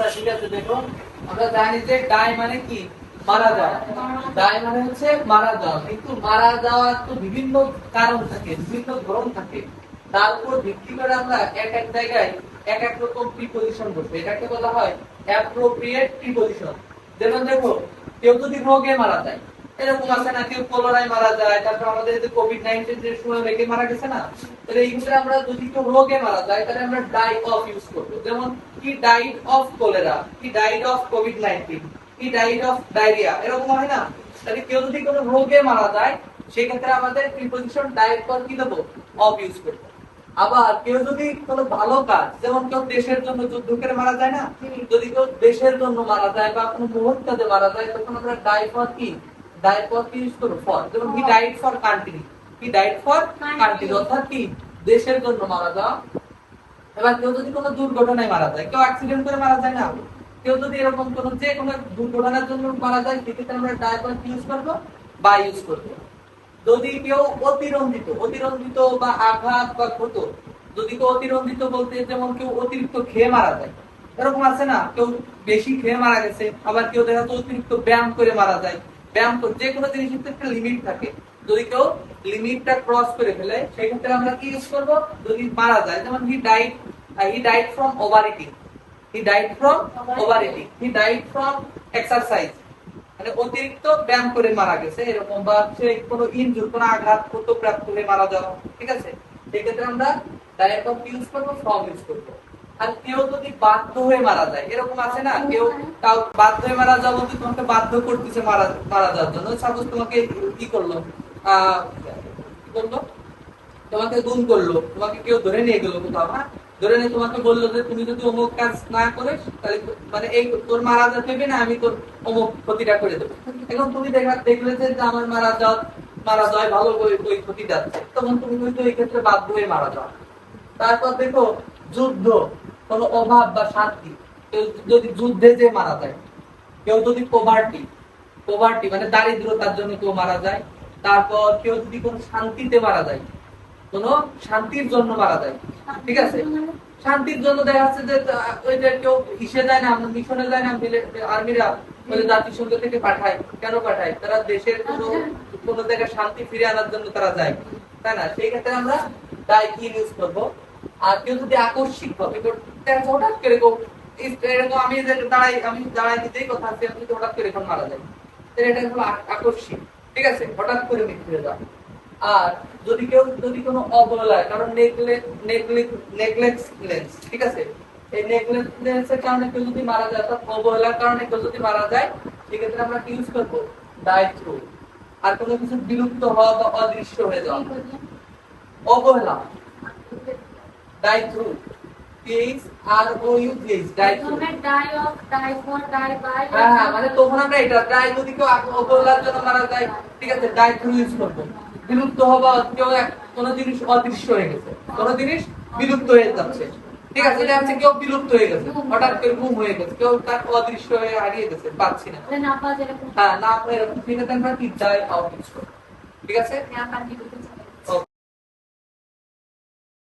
মানে মানে বিভিন্ন কারণ থাকে, বিভিন্ন ধরন থাকে। তার উপর ভিত্তি করে আমরা এক এক জায়গায় এক এক রকম প্রিপোজিশন বসবে এটাকে বলা হয় অ্যাপ্রোপ্রিয়েট প্রিপোজিশন যেমন দেখো কেউ যদি রোগে মারা যায়, এরকম আছে না, কেউ কলোরায় মারা যায়, তারপর আমাদের কোভিড নাইন্টিন যে সময় লেগে মারা গেছে না তাহলে এই ক্ষেত্রে আমরা যদি কেউ রোগে মারা যায় তাহলে আমরা ডাই অফ ইউজ করব। যেমন he died of cholera he died of Covid nineteen he died of diarrhoea এরকম হয় না? তাহলে কেউ যদি কোনো রোগে মারা যায় সেক্ষেত্রে আমাদের প্রিপোজিশন ডাইড পর কি দেবো? অফ ইউজ করব। আবার কেউ যদি কোনো ভালো কাজ যেমন কেউ দেশের জন্য যুদ্ধ করে মারা যায় না? যদি কেউ দেশের জন্য মারা যায় বা কোনো কাজে মারা যায় তখন আমরা ডাই ফর কি? ডাই ফর কি ইউজ করব? ফর যেমন he died for country he died for country অর্থাৎ কি? দেশের জন্য মারা যাওয়া, এবার কেউ যদি কোনো দুর্ঘটনায় মারা যায়, কেউ অ্যাক্সিডেন্ট করে মারা যায় না, কেউ যদি এরকম কোনো যে কোনো দুর্ঘটনার জন্য মারা যায়, সেক্ষেত্রে আমরা ডাই ইউজ করব বা ইউজ করব। যদি কেউ অতিরঞ্জিত অতিরঞ্জিত বা আঘাত বা ক্ষত, যদি কেউ অতিরঞ্জিত বলতে যেমন কেউ অতিরিক্ত খেয়ে মারা যায়, এরকম আছে না? কেউ বেশি খেয়ে মারা গেছে, আবার কেউ দেখা যাচ্ছে অতিরিক্ত ব্যায়াম করে মারা যায়। ব্যায়াম করে, যে কোনো জিনিসের একটা লিমিট থাকে। যদি কেউ লিমিটটা ক্রস করে ফেলে আমরা কি ইউজ করব? যদি মারা যায়, যেমন he died he died from over eating he died from over eating he died from exercise মানে অতিরিক্ত ব্যায়াম করে মারা গেছে, এরকম বা কোনো ইনজুর কোনো আঘাত হয়ে মারা যাওয়া, ঠিক আছে? সেক্ষেত্রে আমরা ডাইরেক্ট ইউজ করব ফর্ম ইউজ করব। আর কেউ যদি বাধ্য হয়ে মারা যায়, এরকম আছে না? কেউ কাউ বাধ্য হয়ে মারা বলতে তোমাকে বাধ্য করতেছে মারা মারা যাওয়ার জন্য। সাপোজ তোমাকে কি করল তোমাকে গুম করল, তোমাকে কেউ ধরে নিয়ে গেলো কোথাও হ্যাঁ? ধরে নিয়ে তোমাকে বলল যে তুমি যদি অমুক কাজ না করে তাহলে মানে এই তোর মারা যাবে না, আমি তোর অমুক ক্ষতিটা করে দেবো। এখন তুমি দেখা, দেখলে যে যে আমার মারা যাওয়া মারা যায়, ভালো ওই ক্ষতি যাচ্ছে, তখন তুমি কিন্তু এই ক্ষেত্রে বাধ্য হয়ে মারা যাও। তারপর দেখো, যুদ্ধ, কোনো অভাব বা শান্তি কেউ যদি যুদ্ধে যে মারা যায়, কেউ যদি পোভার্টি পোভার্টি মানে দারিদ্রতার জন্য কেউ মারা যায় তারপর কেউ যদি কোনো শান্তিতে মারা যায় কোন শান্তির জন্য মারা যায় ঠিক আছে? শান্তির জন্য দেখা যাচ্ছে যে আহ, ওই যে কেউ ইসে যায় না মিশনে যায় না আর্মিরা জাতিসংঘ থেকে পাঠায়। কেন পাঠায়? তারা দেশের কোনো জায়গায় শান্তি ফিরে আনার জন্য তারা যায়। তাই না? সেই ক্ষেত্রে আমরা দায় কি ইউজ করব? আর কেউ যদি আকস্মিক ভাবে হঠাৎ করে আমি দাঁড়াই আমি দাঁড়াই দিতেই কথা আছে হঠাৎ করে এখন মারা যায় এটা হলো আকস্মিক। ঠিক আছে? হঠাৎ করে মৃত্যু হয়ে যাওয়া আর যদি কেউ, যদি কোনো অবহেলায়, কারণ নেগলেক্স ঠিক আছে? এই কারণে কেউ যদি মারা যায়, অর্থাৎ অবহেলার কারণে কেউ যদি মারা যায়, সেক্ষেত্রে আমরা কি ইউজ করব? ডাই থ্রু আর কোনো কিছু বিলুপ্ত হওয়া বা অদৃশ্য হয়ে যাওয়া। অবহেলা। Die through H R O U H die die of, die for, die by. হ্যাঁ মানে তখন আমরা এটা ডাই যদি কেউ অবহেলার জন্য মারা যায় ঠিক আছে ডাই থ্রু ইউজ করব। বিলুপ্ত হবা কেউ কোনো জিনিস অদৃশ্য হয়ে গেছে। কোনো জিনিস বিলুপ্ত হয়ে যাচ্ছে। ঠিক আছে এটা হচ্ছে কেউ বিলুপ্ত হয়ে গেছে। হঠাৎ করে গুম হয়ে গেছে। কেউ তার অদৃশ্য হয়ে হারিয়ে গেছে পাচ্ছি না। হ্যাঁ না এরকম। ঠিক আছে ডাই আউট ঠিক আছে?